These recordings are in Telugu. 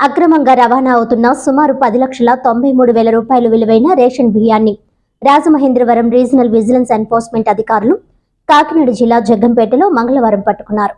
అక్రమంగా రవాణా అవుతున్న సుమారు పది లక్షల తొంభై మూడు వేల రూపాయలు విలువైన రేషన్ బియ్యాన్ని రాజమహేంద్రవరం రీజనల్ విజిలెన్స్ ఎన్ఫోర్స్మెంట్ అధికారులు కాకినాడ జిల్లా జగ్గంపేటలో మంగళవారం పట్టుకున్నారు.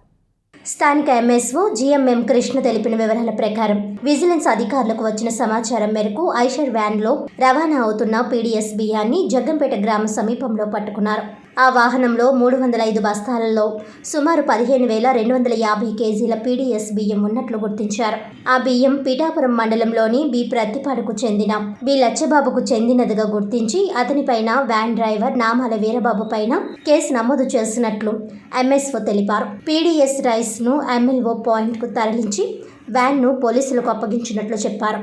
స్థానిక ఎంఎస్ఓ జీఎంఎం కృష్ణ తెలిపిన వివరాల ప్రకారం విజిలెన్స్ అధికారులకు వచ్చిన సమాచారం మేరకు ఐషర్ వ్యాన్లో రవాణా అవుతున్న పీడీఎస్ బియ్యాన్ని జగ్గంపేట గ్రామ సమీపంలో పట్టుకున్నారు. ఆ వాహనంలో మూడు వందల ఐదు బస్తాలలో సుమారు పదిహేను వేల రెండు వందల యాభై కేజీల పీడీఎస్ బియ్యం ఉన్నట్లు గుర్తించారు. ఆ బియ్యం పిఠాపురం మండలంలోని బి ప్రతిపాడుకు చెందిన బి లచ్చబాబుకు చెందినదిగా గుర్తించి అతనిపైన వ్యాన్ డ్రైవర్ నామాల వీరబాబు పైన కేసు నమోదు చేసినట్లు ఎంఎస్ఓ తెలిపారు. పీడీఎస్ రైస్ ఎస్ను ఎమ్మెల్వో పాయింట్కు తరలించి వ్యాన్ను పోలీసులకు అప్పగించినట్లు చెప్పారు.